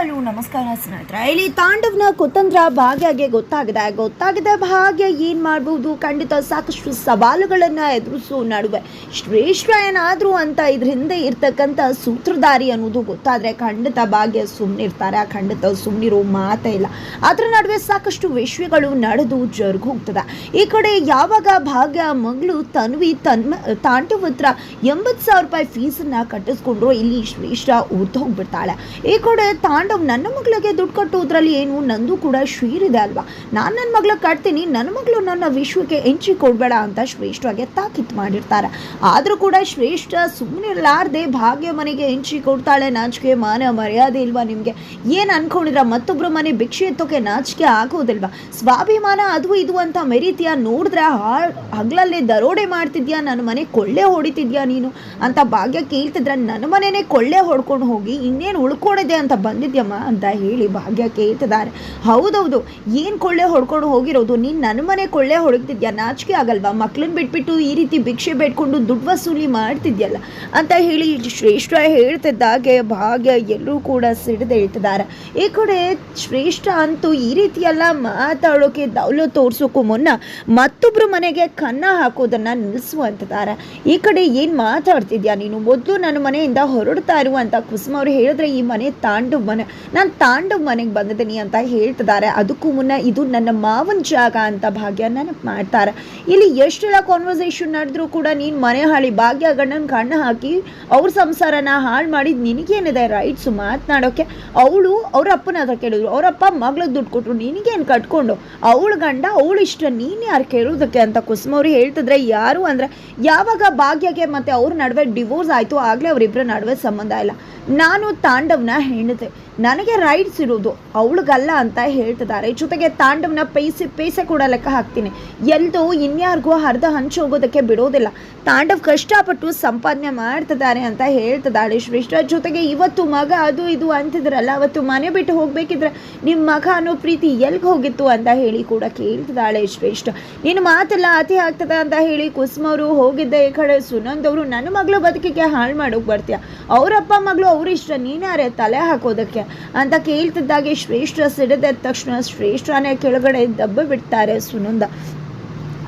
Hello ನಮಸ್ಕಾರ ಸ್ನೇಹಿತರೆ. ಇಲ್ಲಿ ತಾಂಡವ್ನ ಕುತಂತ್ರ ಭಾಗ್ಯಗೆ ಗೊತ್ತಾಗಿದೆ. ಗೊತ್ತಾಗಿದೆ ಭಾಗ್ಯ ಏನ್ ಮಾಡ್ಬೋದು? ಖಂಡಿತ ಸಾಕಷ್ಟು ಸವಾಲುಗಳನ್ನ ಎದುರಿಸೋ ನಡುವೆ. ಶ್ರೇಷ್ಠ ಏನಾದ್ರು ಅಂತ ಇದ್ರ ಹಿಂದೆ ಇರ್ತಕ್ಕಂಥ ಸೂತ್ರಧಾರಿ ಅನ್ನೋದು ಗೊತ್ತಾದ್ರೆ ಖಂಡಿತ ಭಾಗ್ಯ ಸುಮ್ಮನಿರ್ತಾರೆ ಖಂಡಿತ ಸುಮ್ಮನಿರೋ ಮಾತೇ ಇಲ್ಲ. ಅದ್ರ ನಡುವೆ ಸಾಕಷ್ಟು ವಿಷಯಗಳು ನಡೆದು ಜರುಗ್ ಹೋಗ್ತದ ಈ ಕಡೆ ಯಾವಾಗ ಭಾಗ್ಯ, ಮಗಳು, ತನ್ವಿ, ತನ್ಮ, ತಾಂಡವ್ ಹತ್ರ ಎಂಬತ್ತು ಸಾವಿರ ರೂಪಾಯಿ ಫೀಸನ್ನ ಕಟ್ಟಿಸ್ಕೊಂಡ್ರು, ಇಲ್ಲಿ ಶ್ರೇಷ್ಠ ಹೋಗ್ಬಿಡ್ತಾಳೆ. ಈ ಕಡೆ ನನ್ನ ಮಗಳಿಗೆ ದುಡ್ಡು ಕಟ್ಟೋದ್ರಲ್ಲಿ ಏನು? ನಂದು ಕೂಡ ಶ್ರೀರಿದೆ ಅಲ್ವಾ? ನಾನು ನನ್ನ ಮಗಳ ಕಟ್ತೀನಿ ನನ್ನ ಮಗಳು ನನ್ನ ವಿಶ್ವಕ್ಕೆ ಎಂಚಿ ಕೊಡಬೇಡ ಅಂತ ಶ್ರೇಷ್ಠವಾಗಿ ತಾಕೀತು ಮಾಡಿರ್ತಾರೆ. ಆದರೂ ಕೂಡ ಶ್ರೇಷ್ಠ ಸುಮ್ಮನಿರ್ಲಾರ್ದೆ ಭಾಗ್ಯ ಮನೆಗೆ ಎಂಚಿ ಕೊಡ್ತಾಳೆ ನಾಚಿಕೆ, ಮಾನ ಮರ್ಯಾದೆ ಇಲ್ವಾ ನಿಮಗೆ? ಏನು ಅನ್ಕೊಂಡಿದ್ರ? ಮತ್ತೊಬ್ಬರ ಮನೆ ಭಿಕ್ಷೆ ಎತ್ತೋಕೆ ನಾಚಿಕೆ ಆಗೋದಿಲ್ವಾ? ಸ್ವಾಭಿಮಾನ ಅದು ಇದು ಅಂತ ಮೆರೀತಿಯ? ನೋಡಿದ್ರೆ ಹಗಲಲ್ಲಿ ದರೋಡೆ ಮಾಡ್ತಿದ್ಯಾ? ನನ್ನ ಮನೆ ಕೊಳ್ಳೆ ಹೊಡಿತಿದ್ಯಾ ನೀನು? ಅಂತ ಭಾಗ್ಯ ಕೇಳ್ತಿದ್ರೆ ನನ್ನ ಮನೆನೇ ಕೊಳ್ಳೆ ಹೊಡ್ಕೊಂಡು ಹೋಗಿ ಇನ್ನೇನು ಉಳ್ಕೊಂಡಿದೆ ಅಂತ ಬಂದಿದ್ಯಮ್ಮ ಅಂತ ಹೇಳಿ ಭಾಗ್ಯ ಕೇಳ್ತಿದ್ದಾರೆ. ಹೌದೌದು, ಏನು ಕೊಳ್ಳೆ ಹೊಡ್ಕೊಂಡು ಹೋಗಿರೋದು? ನೀನು ನನ್ನ ಮನೆ ಕೊಳ್ಳೆ ಹೊಡಗ್ತಿದ್ಯಾ ನಾಚಿಕೆ ಆಗಲ್ವಾ? ಮಕ್ಕಳನ್ನ ಬಿಟ್ಬಿಟ್ಟು ಈ ರೀತಿ ಭಿಕ್ಷೆ ಬೇಡ್ಕೊಂಡು ದುಡ್ಡು ವಸೂಲಿ ಮಾಡ್ತಿದ್ಯಲ್ಲ? ಅಂತ ಹೇಳಿ ಶ್ರೇಷ್ಠ ಹೇಳ್ತಿದ್ದಾಗೆ ಭಾಗ್ಯ ಎಲ್ಲರೂ ಕೂಡ ಸಿಡಿದು ಹೇಳ್ತಿದ್ದಾರೆ. ಈ ಕಡೆ ಶ್ರೇಷ್ಠ ಅಂತೂ ಈ ರೀತಿಯೆಲ್ಲ ಮಾತಾಡೋಕೆ ದೌಲ ತೋರಿಸೋಕ್ಕೂ ಮುನ್ನ ಮತ್ತೊಬ್ಬರು ಮನೆಗೆ ಕನ್ನ ಹಾಕೋದನ್ನು ನಿಲ್ಲಿಸುವಂತಿದ್ದಾರೆ ಈ ಕಡೆ ಏನು ಮಾತಾಡ್ತಿದ್ಯಾ ನೀನು? ಮೊದಲು ನನ್ನ ಮನೆಯಿಂದ ಹೊರಡ್ತಾ ಇರುವಂಥ ಕುಸುಮ ಅವರು ಹೇಳಿದ್ರೆ ಈ ಮನೆ ತಾಂಡು ಮನೆ. ನಾನು ತಾಂಡವ್ ಮನೆಗೆ ಬಂದಿದ್ದೀನಿ ಅಂತ ಹೇಳ್ತಿದ್ದಾರೆ. ಅದಕ್ಕೂ ಮುನ್ನ ಇದು ನನ್ನ ಮಾವನ ಜಾಗ ಅಂತ ಭಾಗ್ಯ ನನಗೆ ಮಾಡ್ತಾರೆ. ಇಲ್ಲಿ ಎಷ್ಟೆಲ್ಲ ಕಾನ್ವರ್ಸೇಷನ್ ನಡೆದ್ರೂ ಕೂಡ ನೀನು ಮನೆ ಹಾಳಿ ಭಾಗ್ಯ ಗಂಡನ ಕಣ್ಣು ಹಾಕಿ ಅವ್ರ ಸಂಸಾರನ ಹಾಳು ಮಾಡಿದ ನಿನಗೇನಿದೆ ರೈಟ್ಸು ಮಾತನಾಡೋಕೆ? ಅವಳು ಅವ್ರ ಅಪ್ಪನ ಹತ್ರ ಕೇಳಿದ್ರು. ಅವರಪ್ಪ ಮಗಳಿಗೆ ದುಡ್ಡು ಕೊಟ್ಟರು ನಿನಗೇನು ಕಟ್ಕೊಂಡು? ಅವಳು ಗಂಡ, ಅವಳು ಇಷ್ಟ, ನೀನು ಯಾರು ಕೇಳೋದಕ್ಕೆ ಅಂತ ಕುಸುಮ ಅವ್ರು ಹೇಳ್ತಿದ್ರೆ ಯಾರು ಅಂದರೆ ಯಾವಾಗ ಭಾಗ್ಯಗೆ ಮತ್ತು ಅವ್ರ ನಡುವೆ ಡಿವೋರ್ಸ್ ಆಯಿತು ಆಗಲೇ ಅವರಿಬ್ಬರ ನಡುವೆ ಸಂಬಂಧ ಇಲ್ಲ. ನಾನು ತಾಂಡವ್ನ ಹೆಣ್ತೆ ನನಗೆ ರೈಟ್ಸ್ ಇರೋದು ಅವಳಿಗಲ್ಲ ಅಂತ ಹೇಳ್ತಿದ್ದಾರೆ. ಜೊತೆಗೆ ತಾಂಡವ್ನ ಪೈಸೆ ಪೈಸೆ ಕೂಡ ಲೆಕ್ಕ ಹಾಕ್ತೀನಿ. ಎಲ್ದು ಇನ್ಯಾರಿಗೂ ಅರ್ಧ ಹಂಚಿ ಹೋಗೋದಕ್ಕೆ ಬಿಡೋದಿಲ್ಲ. ತಾಂಡವ್ ಕಷ್ಟಪಟ್ಟು ಸಂಪಾದನೆ ಮಾಡ್ತಿದ್ದಾರೆ ಅಂತ ಹೇಳ್ತಿದ್ದಾಳೆ ಶ್ರೇಷ್ಠ. ಜೊತೆಗೆ ಇವತ್ತು ಮಗ ಅದು ಇದು ಅಂತಿದ್ರಲ್ಲ, ಅವತ್ತು ಮನೆ ಬಿಟ್ಟು ಹೋಗ್ಬೇಕಿದ್ರೆ ನಿಮ್ಮ ಮಗ ಅನ್ನೋ ಪ್ರೀತಿ ಎಲ್ಗೆ ಹೋಗಿತ್ತು ಅಂತ ಹೇಳಿ ಕೂಡ ಕೇಳ್ತಿದ್ದಾಳೆ ಶ್ರೇಷ್ಠ. ನಿನ್ನ ಮಾತೆಲ್ಲ ಅತಿ ಆಗ್ತದೆ ಅಂತ ಹೇಳಿ ಕುಸುಮವರು ಹೋಗಿದ್ದೆ ಈ ಕಡೆ. ಸುನಂದವರು ನನ್ನ ಮಗಳು ಬದುಕಿಗೆ ಹಾಳು ಮಾಡೋಕೆ ಬರ್ತೀಯ? ಅವರಪ್ಪ ಮಗಳು ಅವ್ರ ಇಷ್ಟ ನೀನ್ಯಾರೇ ತಲೆ ಹಾಕೋದಕ್ಕೆ? ಅಂತ ಕೇಳ್ತಿದ್ದಾಗೆ ಶ್ರೇಷ್ಠ ಸಿಡಿದ ತಕ್ಷಣ ಶ್ರೇಷ್ಠನೇ ಕೆಳಗಡೆ ದಬ್ಬ ಬಿಡ್ತಾರೆ ಸುನಂದ.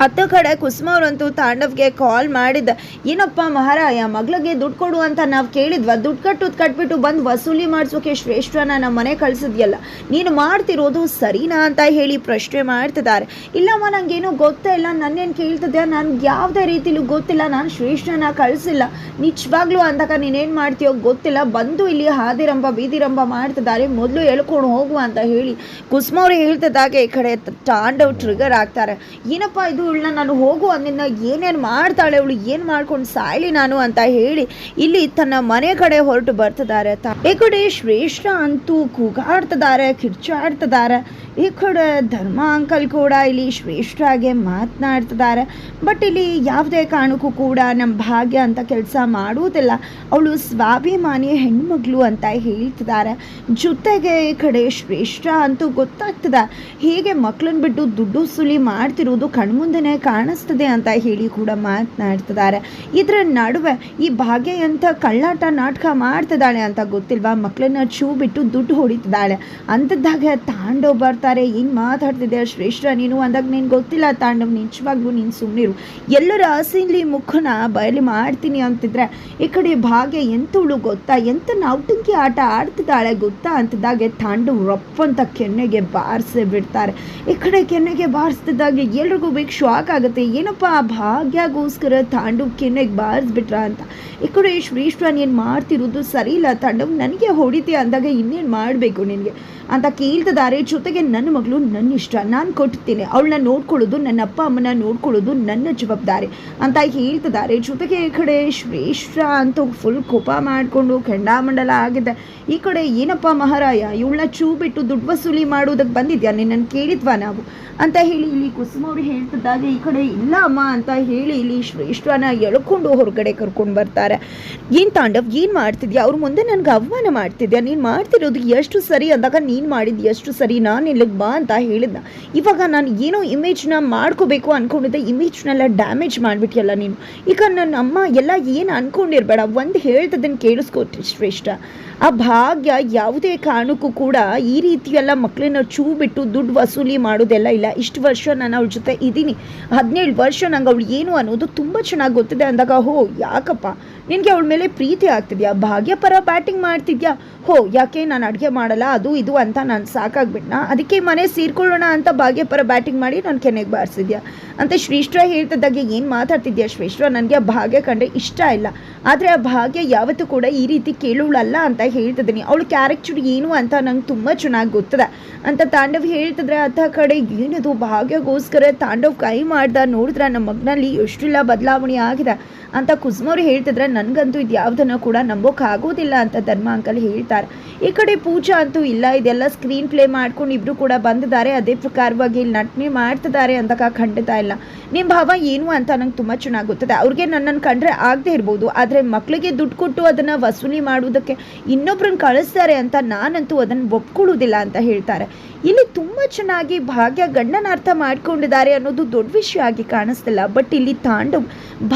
ಹತ್ತ ಕಡೆ ಕುಸುಮ ಅವರಂತೂ ತಾಂಡವ್ಗೆ ಕಾಲ್ ಮಾಡಿದ್ದ. ಏನಪ್ಪ ಮಹಾರಾಯ, ಮಗಳಿಗೆ ದುಡ್ಡು ಕೊಡು ಅಂತ ನಾವು ಕೇಳಿದ್ವ? ದುಡ್ಡು ಕಟ್ಟುದು ಕಟ್ಬಿಟ್ಟು ಬಂದು ವಸೂಲಿ ಮಾಡಿಸೋಕೆ ಶ್ರೇಷ್ಠನ ನಮ್ಮ ಮನೆ ಕಳಿಸಿದ್ಯಲ್ಲ? ನೀನು ಮಾಡ್ತಿರೋದು ಸರಿನಾ ಅಂತ ಹೇಳಿ ಪ್ರಶ್ನೆ ಮಾಡ್ತಿದ್ದಾರೆ. ಇಲ್ಲಮ್ಮ, ನಂಗೇನು ಗೊತ್ತೇ ಇಲ್ಲ. ನನ್ನೇನು ಕೇಳ್ತಿದ್ಯಾ? ನನ್ಗೆ ಯಾವುದೇ ರೀತಿಲೂ ಗೊತ್ತಿಲ್ಲ. ನಾನು ಶ್ರೇಷ್ಠನ ಕಳಿಸಿಲ್ಲ. ನಿಜವಾಗ್ಲೂ ಅಂದಾಗ ನೀನೇನು ಮಾಡ್ತೀಯೋ ಗೊತ್ತಿಲ್ಲ. ಬಂದು ಇಲ್ಲಿ ಹಾದಿರಂಬ, ಬೀದಿರಂಬ ಮಾಡ್ತಿದ್ದಾರೆ. ಮೊದಲು ಎಳ್ಕೊಂಡು ಹೋಗುವ ಅಂತ ಹೇಳಿ ಕುಸುಮ ಅವ್ರು ಹೇಳ್ತಿದ್ದಾಗೆ ಈ ಕಡೆ ತಾಂಡವ್ ಟ್ರಿಗರ್ ಆಗ್ತಾರೆ. ಏನಪ್ಪ ಇದು ಇವಳನ್ನ ನಾನು ಹೋಗು ಅಂದಿನ ಏನೇನು ಮಾಡ್ತಾಳೆ ಇವಳು ಏನು ಮಾಡ್ಕೊಂಡು ಸಾಯ್ಲಿ ನಾನು ಅಂತ ಹೇಳಿ ಇಲ್ಲಿ ತನ್ನ ಮನೆ ಕಡೆ ಹೊರಟು ಬರ್ತಿದ್ದಾರೆ ಈ ಕಡೆ ಶ್ರೇಷ್ಠ ಅಂತೂ ಕೂಗಾಡ್ತಿದ್ದಾರೆ ಕಿರ್ಚಾಡ್ತಿದ್ದಾರೆ ಈ ಕಡೆ ಧರ್ಮ ಅಂಕಲ್ ಕೂಡ ಇಲ್ಲಿ ಶ್ರೇಷ್ಠಾಗೆ ಮಾತನಾಡ್ತಿದ್ದಾರೆ ಬಟ್ ಇಲ್ಲಿ ಯಾವುದೇ ಕಾರಣಕ್ಕೂ ಕೂಡ ನಮ್ಮ ಭಾಗ್ಯ ಅಂತ ಕೆಲಸ ಮಾಡುವುದಿಲ್ಲ. ಅವಳು ಸ್ವಾಭಿಮಾನಿ ಹೆಣ್ಮಗಳು ಅಂತ ಹೇಳ್ತಿದ್ದಾರೆ ಜೊತೆಗೆ ಈ ಕಡೆ ಶ್ರೇಷ್ಠ ಅಂತೂ ಗೊತ್ತಾಗ್ತದೆ. ಹೀಗೆ ಮಕ್ಕಳನ್ನ ಬಿಟ್ಟು ದುಡ್ಡು ಸುಲಿ ಮಾಡ್ತಿರೋದು ಕಣ್ಮುಂದೆನೇ ಕಾಣಿಸ್ತದೆ ಅಂತ ಹೇಳಿ ಕೂಡ ಮಾತನಾಡ್ತಿದ್ದಾರೆ. ಇದರ ನಡುವೆ ಈ ಭಾಗ್ಯ ಎಂಥ ಕಳ್ಳಾಟ ನಾಟಕ ಮಾಡ್ತಿದ್ದಾಳೆ ಅಂತ ಗೊತ್ತಿಲ್ವಾ? ಮಕ್ಕಳನ್ನ ಚೂ ಬಿಟ್ಟು ದುಡ್ಡು ಹೊಡಿತಿದ್ದಾಳೆ. ಅಂಥದ್ದಾಗ ತಾಂಡವ್ ಬರ್ತಾರೆ. ಹಿಂಗೆ ಮಾತಾಡ್ತಿದ್ದೆ ಶ್ರೇಷ್ಠ? ನೀನು ಅಂದಾಗ ನೀನು ಗೊತ್ತಿಲ್ಲ ತಾಂಡವ್, ನಿಜವಾಗ್ಲೂ ನೀನು ಸುಮ್ಮನಿರು ಎಲ್ಲರ ಹಸಿಲಿ ಮುಖನ ಬಯಲಿ ಮಾಡ್ತೀನಿ ಅಂತಿದ್ರೆ, ಈ ಕಡೆ ಭಾಗ್ಯ ಎಂತವಳು ಗೊತ್ತಾ? ಎಂಥ ನೌಟಂಕಿ ಆಟ ಆಡ್ತಿದ್ದಾಳೆ ಗೊತ್ತಾ? ಅಂತಿದ್ದಾಗೆ ತಾಂಡವ್ ರಪ್ಪ ಅಂತ ಕೆನ್ನೆಗೆ ಬಾರಿಸಿ ಬಿಡ್ತಾರೆ. ಈ ಕಡೆ ಕೆನ್ನೆಗೆ ಬಾರಿಸ್ತಿದ್ದಾಗೆ ಎಲ್ರಿಗೂ ಬೇಕು ಶಾಕ್ ಆಗುತ್ತೆ. ಏನಪ್ಪ, ಭಾಗ್ಯಗೋಸ್ಕರ ತಾಂಡು ಕೆನ್ನೆಗೆ ಬಾರಿಸ್ಬಿಟ್ರ ಅಂತ. ಈ ಕಡೆ ಶ್ರೇಷ್ಠ ನೀನು ಮಾಡ್ತಿರೋದು ಸರಿ ಇಲ್ಲ ತಾಂಡವ್ ನನಗೆ ಹೊಡಿತೀಯ ಅಂದಾಗ ಇನ್ನೇನು ಮಾಡಬೇಕು ನಿನಗೆ? ಅಂತ ಕೇಳ್ತಿದ್ದಾರೆ ಜೊತೆಗೆ ನನ್ನ ಮಗಳು ನನ್ನ ಇಷ್ಟ. ನಾನು ಕೊಟ್ಟಿದ್ದೀನಿ ಅವಳನ್ನ ನೋಡ್ಕೊಳ್ಳೋದು, ನನ್ನ ಅಪ್ಪ ಅಮ್ಮನ ನೋಡ್ಕೊಳ್ಳೋದು ನನ್ನ ಜವಾಬ್ದಾರಿ ಅಂತ ಹೇಳ್ತಿದ್ದಾರೆ ಜೊತೆಗೆ ಈ ಕಡೆ ಶ್ರೇಷ್ಠ ಅಂತ ಫುಲ್ ಕೋಪ ಮಾಡಿಕೊಂಡು ಕೆಂಡಾಮಂಡಲ ಆಗಿದೆ. ಈ ಕಡೆ ಏನಪ್ಪ ಮಹಾರಾಯ, ಇವಳನ್ನ ಚೂ ಬಿಟ್ಟು ದುಡ್ಡು ವಸೂಲಿ ಮಾಡೋದಕ್ಕೆ ಬಂದಿದ್ಯಾ? ನಿನ್ನನ್ನು ಕೇಳಿದ್ವಾ ನಾವು? ಅಂತ ಹೇಳಿ ಇಲ್ಲಿ ಕುಸುಮ ಅವ್ರು ಹೇಳ್ತಿದ್ದಾಗ ಈ ಕಡೆ ಇಲ್ಲ ಅಮ್ಮ ಅಂತ ಹೇಳಿ ಇಲ್ಲಿ ಇಷ್ಟನ ಎಳ್ಕೊಂಡು ಹೊರಗಡೆ ಕರ್ಕೊಂಡು ಬರ್ತಾರೆ. ಏನು ತಾಂಡವ್, ಏನು ಮಾಡ್ತಿದ್ಯಾ? ಅವ್ರ ಮುಂದೆ ನನಗೆ ಅವಮಾನ ಮಾಡ್ತಿದ್ಯಾ? ನೀನು ಮಾಡ್ತಿರೋದು ಎಷ್ಟು ಸರಿ ಅಂದಾಗ ನೀನು ಮಾಡಿದ್ದು ಎಷ್ಟು ಸರಿ ನಾನು ಇಲ್ಲಿಗೆ ಬಾ ಅಂತ ಹೇಳಿದ್ನ. ಇವಾಗ ನಾನು ಏನೋ ಇಮೇಜ್ನ ಮಾಡ್ಕೋಬೇಕು ಅಂದ್ಕೊಂಡಿದ್ದೆ ಇಮೇಜ್ನೆಲ್ಲ ಡ್ಯಾಮೇಜ್ ಮಾಡಿಬಿಟ್ಟಿಯಲ್ಲ ನೀನು. ಈಗ ನನ್ನ ಅಮ್ಮ ಎಲ್ಲ ಏನು ಅಂದ್ಕೊಂಡಿರ್ಬೇಡ ಒಂದು ಹೇಳ್ತದನ್ನು ಕೇಳಿಸ್ಕೊ ಶ್ರೇಷ್ಠ. ಆ ಭಾಗ್ಯ ಯಾವುದೇ ಕಾರಣಕ್ಕೂ ಕೂಡ ಈ ರೀತಿಯೆಲ್ಲ ಮಕ್ಕಳನ್ನ ಚೂ ಬಿಟ್ಟು ದುಡ್ಡು ವಸೂಲಿ ಮಾಡೋದೆಲ್ಲ ಇಲ್ಲ. ಇಷ್ಟು ವರ್ಷ ನಾನು ಅವ್ರ ಜೊತೆ ಇದ್ದೀನಿ. ಹದಿನೇಳು ವರ್ಷ ನಂಗೆ ಅವಳು ಏನು ಅನ್ನೋದು ತುಂಬ ಚೆನ್ನಾಗಿ ಗೊತ್ತಿದೆ ಅಂದಾಗ, ಹೋ, ಯಾಕಪ್ಪ? ನಿನಗೆ ಅವಳ ಮೇಲೆ ಪ್ರೀತಿ ಆಗ್ತಿದ್ಯಾ? ಭಾಗ್ಯ ಪರ ಬ್ಯಾಟಿಂಗ್ ಮಾಡ್ತಿದ್ಯಾ? ಹೋ, ಯಾಕೆ ನಾನು ಅಡುಗೆ ಮಾಡಲ್ಲ, ಅದು ಇದು ಅಂತ ನಾನು ಸಾಕಾಗ್ಬಿಟ್ನಾ? ಅದಕ್ಕೆ ಮನೆ ಸೇರ್ಕೊಳ್ಳೋಣ ಅಂತ ಭಾಗ್ಯ ಪರ ಬ್ಯಾಟಿಂಗ್ ಮಾಡಿ ನಾನು ಕೆನೆಗೆ ಬಾರಿಸಿದ್ಯಾ? ಅಂತ ಶ್ರೇಷ್ಠ ಹೇಳ್ತಿದ್ದಾಗೆ ಏನು ಮಾತಾಡ್ತಿದ್ಯಾ ಶ್ರೇಷ್ಠ? ನನಗೆ ಆ ಭಾಗ್ಯ ಕಂಡ್ರೆ ಇಷ್ಟ ಇಲ್ಲ. ಆದರೆ ಆ ಭಾಗ್ಯ ಯಾವತ್ತೂ ಕೂಡ ಈ ರೀತಿ ಕೇಳೋಳಲ್ಲ ಅಂತ ಹೇಳ್ತಿದ್ದೀನಿ. ಅವಳು ಕ್ಯಾರೆಕ್ಟರ್ ಏನು ಅಂತ ನಂಗೆ ತುಂಬ ಚೆನ್ನಾಗಿ ಗೊತ್ತಿದೆ. ಅಂತ ತಾಂಡವ್ ಹೇಳ್ತಿದ್ರೆ, ಅತ್ತ ಕಡೆ ಏನದು? ಭಾಗ್ಯಗೋಸ್ಕರ ತಾಂಡವ್ ಕೈ ಮಾಡ್ದ ನೋಡಿದ್ರೆ ನಮ್ಮ ಮಗನಲ್ಲಿ ಎಷ್ಟೆಲ್ಲ ಬದಲಾವಣೆ ಆಗಿದೆ. ಅಂತ ಕುಸುಮವ್ರು ಹೇಳ್ತಿದ್ರೆ, ನನಗಂತೂ ಇದು ಯಾವುದನ್ನು ಕೂಡ ನಂಬೋಕ್ಕಾಗೋದಿಲ್ಲ ಅಂತ ಧರ್ಮ ಅಂಕಲ್ ಹೇಳ್ತಾರೆ. ಈ ಕಡೆ ಪೂಜಾ ಅಂತೂ ಇಲ್ಲ, ಇದೆಲ್ಲ ಸ್ಕ್ರೀನ್ ಪ್ಲೇ ಮಾಡ್ಕೊಂಡು ಇಬ್ಬರು ಕೂಡ ಬಂದಿದ್ದಾರೆ. ಅದೇ ಪ್ರಕಾರವಾಗಿ ಇಲ್ಲಿ ನಟನೆ ಮಾಡ್ತಿದ್ದಾರೆ ಅಂತ ಖಂಡಿತ ಇಲ್ಲ. ನಿಮ್ಮ ಭಾವ ಏನು ಅಂತ ನಂಗೆ ತುಂಬ ಚೆನ್ನಾಗಿ ಗೊತ್ತಿದೆ. ಅವ್ರಿಗೆ ನನ್ನನ್ನು ಕಂಡ್ರೆ ಆಗದೆ ಇರ್ಬೋದು. ಆದರೆ ಮಕ್ಕಳಿಗೆ ದುಡ್ಡು ಕೊಟ್ಟು ಅದನ್ನು ವಸೂಲಿ ಮಾಡುವುದಕ್ಕೆ ಇನ್ನೊಬ್ರನ್ನ ಕಳಿಸ್ತಾರೆ ಅಂತ ನಾನಂತೂ ಅದನ್ನು ಒಪ್ಕೊಳ್ಳೋದಿಲ್ಲ ಅಂತ ಹೇಳ್ತಾರೆ. ಇಲ್ಲಿ ತುಂಬ ಚೆನ್ನಾಗಿ ಭಾಗ್ಯ ಗಂಡನ ಅರ್ಥ ಮಾಡ್ಕೊಂಡಿದ್ದಾರೆ ಅನ್ನೋದು ದೊಡ್ಡ ವಿಷಯ ಆಗಿ ಕಾಣಿಸ್ತಿಲ್ಲ. ಬಟ್ ಇಲ್ಲಿ ತಾಂಡವ್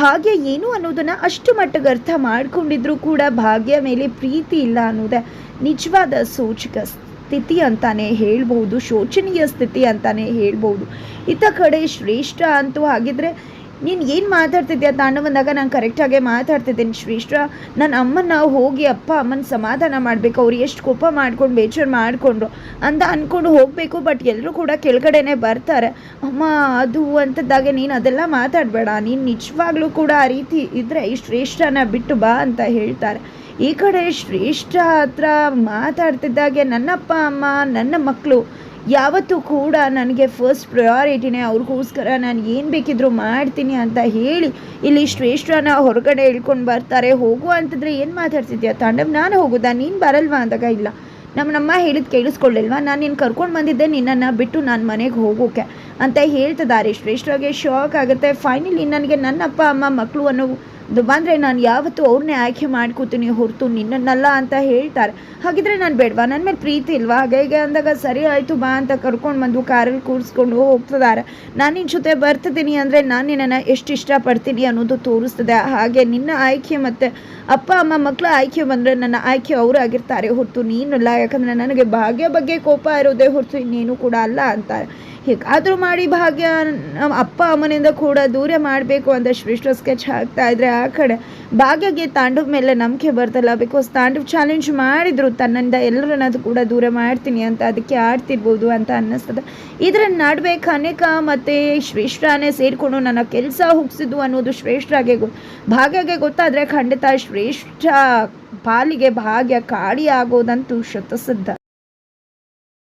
ಭಾಗ್ಯ ಏನು ಅನ್ನೋದನ್ನ ಅಷ್ಟು ಮಟ್ಟಿಗೆ ಅರ್ಥ ಮಾಡ್ಕೊಂಡಿದ್ರು ಕೂಡ ಭಾಗ್ಯ ಮೇಲೆ ಪ್ರೀತಿ ಇಲ್ಲ ಅನ್ನೋದೇ ನಿಜವಾದ ಸೂಚಕ ಸ್ಥಿತಿ ಅಂತಾನೆ ಹೇಳ್ಬೋದು, ಶೋಚನೀಯ ಸ್ಥಿತಿ ಅಂತಾನೆ ಹೇಳ್ಬೋದು. ಇತ್ತ ಕಡೆ ಶ್ರೇಷ್ಠ ಅಂತೂ ಹಾಗಿದ್ರೆ ನೀನು ಏನು ಮಾತಾಡ್ತಿದ್ದೀಯ ತಾಂಡ ಬಂದಾಗ ನಾನು ಕರೆಕ್ಟಾಗೆ ಮಾತಾಡ್ತಿದ್ದೀನಿ ಶ್ರೇಷ್ಠ. ನನ್ನ ಅಮ್ಮನ ಹೋಗಿ ಅಪ್ಪ ಅಮ್ಮನ ಸಮಾಧಾನ ಮಾಡಬೇಕು. ಅವ್ರು ಎಷ್ಟು ಕೋಪ ಮಾಡ್ಕೊಂಡು, ಬೇಜಾರು ಮಾಡಿಕೊಂಡ್ರು ಅಂತ ಅಂದ್ಕೊಂಡು ಹೋಗಬೇಕು. ಬಟ್ ಎಲ್ಲರೂ ಕೂಡ ಕೆಳಗಡೆನೆ ಬರ್ತಾರೆ. ಅಮ್ಮ, ಅದು ಅಂತದ್ದಾಗೆ ನೀನು ಅದೆಲ್ಲ ಮಾತಾಡಬೇಡ. ನೀನು ನಿಜವಾಗ್ಲೂ ಕೂಡ ಆ ರೀತಿ ಇದ್ದರೆ ಈ ಶ್ರೇಷ್ಠನ ಬಿಟ್ಟು ಬಾ ಅಂತ ಹೇಳ್ತಾರೆ. ಈ ಕಡೆ ಶ್ರೇಷ್ಠ ಹತ್ರ ಮಾತಾಡ್ತಿದ್ದಾಗೆ ನನ್ನಪ್ಪ, ಅಮ್ಮ, ನನ್ನ ಮಕ್ಕಳು ಯಾವತ್ತೂ ಕೂಡ ನನಗೆ ಫಸ್ಟ್ ಪ್ರಯಾರಿಟಿನೇ ಅವ್ರಿಗೋಸ್ಕರ ನಾನು ಏನು ಬೇಕಿದ್ರೂ ಮಾಡ್ತೀನಿ ಅಂತ ಹೇಳಿ ಇಲ್ಲಿ ಶ್ರೇಷ್ಠನ ಹೊರಗಡೆ ಇಳ್ಕೊಂಡು ಬರ್ತಾರೆ. ಹೋಗು ಅಂತಂದರೆ ಏನು ಮಾತಾಡ್ತಿದ್ಯಾ? ತಾಂಡವ್, ನಾನು ಹೋಗೋದಾ? ನೀನು ಬರಲ್ವಾ ಅಂದಾಗ ಇಲ್ಲ. ನಮ್ಮನಮ್ಮ ನಮ್ಮ ಹೇಳಿದ್ ಕೇಳಿಸ್ಕೊಳ್ಳಿಲ್ವಾ? ನಾನು ನೀನು ಕರ್ಕೊಂಡು ಬಂದಿದ್ದೆ, ನಿನ್ನನ್ನು ಬಿಟ್ಟು ನಾನು ಮನೆಗೆ ಹೋಗೋಕೆ ಅಂತ ಹೇಳ್ತಿದ್ದಾರೆ. ಶ್ರೇಷ್ಠಗೆ ಶಾಕ್ ಆಗುತ್ತೆ. ಫೈನಲಿ ನನಗೆ ನನ್ನ ಅಪ್ಪ ಅಮ್ಮ ಮಕ್ಕಳು ಅನ್ನೋ ಅದು ಬಂದರೆ ನಾನು ಯಾವತ್ತೂ ಅವ್ರನ್ನೇ ಆಯ್ಕೆ ಮಾಡ್ಕೋತೀನಿ, ಹೊರತು ನಿನ್ನನ್ನಲ್ಲ ಅಂತ ಹೇಳ್ತಾರೆ. ಹಾಗಿದ್ರೆ ನಾನು ಬೇಡವಾ? ನನ್ನ ಮೇಲೆ ಪ್ರೀತಿ ಇಲ್ವಾ? ಹಾಗೆ ಅಂದಾಗ ಸರಿ ಆಯಿತು ಬಾ ಅಂತ ಕರ್ಕೊಂಡು ಬಂದು ಕಾರಲ್ಲಿ ಕೂರಿಸ್ಕೊಂಡು ಹೋಗ್ತಿದ್ದಾರೆ. ನಾನು ನಿನ್ನ ಜೊತೆ ಬರ್ತಿದ್ದೀನಿ ಅಂದರೆ ನಾನು ನಿನ್ನನ್ನು ಎಷ್ಟು ಇಷ್ಟಪಡ್ತೀನಿ ಅನ್ನೋದು ತೋರಿಸ್ತದೆ. ಹಾಗೆ ನಿನ್ನ ಆಯ್ಕೆ ಮತ್ತು ಅಪ್ಪ, ಅಮ್ಮ ಮಕ್ಕಳ ಆಯ್ಕೆ ಬಂದರೆ ನನ್ನ ಆಯ್ಕೆ ಅವರು ಆಗಿರ್ತಾರೆ. ಹೊರತು ನೀನಲ್ಲ. ಯಾಕಂದರೆ ನನಗೆ ಭಾಗ್ಯ ಬಗ್ಗೆ ಕೋಪ ಇರೋದೇ ಹೊರತು ಇನ್ನೇನು ಕೂಡ ಅಲ್ಲ ಅಂತಾರೆ. ಹೇಗಾದರೂ ಮಾಡಿ ಭಾಗ್ಯ, ನಮ್ಮ ಅಪ್ಪ ಅಮ್ಮನಿಂದ ಕೂಡ ದೂರ ಮಾಡಬೇಕು ಅಂತ ಶ್ರೇಷ್ಠ ಸ್ಕೆಚ್ ಹಾಕ್ತಾ ಇದ್ರೆ ಆ ಕಡೆ. ಭಾಗ್ಯಗೆ ತಾಂಡವ್ ಮೇಲೆ ನಂಬಿಕೆ ಬರ್ತಲ್ಲ ಬಿಕಾಸ್ ತಾಂಡವ್ ಚಾಲೆಂಜ್ ಮಾಡಿದ್ರು, ತನ್ನಿಂದ ಎಲ್ಲರನ್ನದು ಕೂಡ ದೂರ ಮಾಡ್ತೀನಿ ಅಂತ, ಅದಕ್ಕೆ ಆಡ್ತಿರ್ಬೋದು ಅಂತ ಅನ್ನಿಸ್ತದೆ. ಇದರ ನಡುವೆ ಕನಕ ಮತ್ತು ಶ್ರೇಷ್ಠನೇ ಸೇರಿಕೊಂಡು ನನ್ನ ಕೆಲಸ ಹುಗ್ಸಿದ್ದು ಅನ್ನೋದು ಶ್ರೇಷ್ಠಗೆ ಗೊ, ಭಾಗ್ಯಗೆ ಗೊತ್ತಾದರೆ ಖಂಡಿತ ಶ್ರೇಷ್ಠ ಪಾಲಿಗೆ ಭಾಗ್ಯ ಕಾಡಿ ಆಗೋದಂತೂ ಶತಸಿದ್ಧ.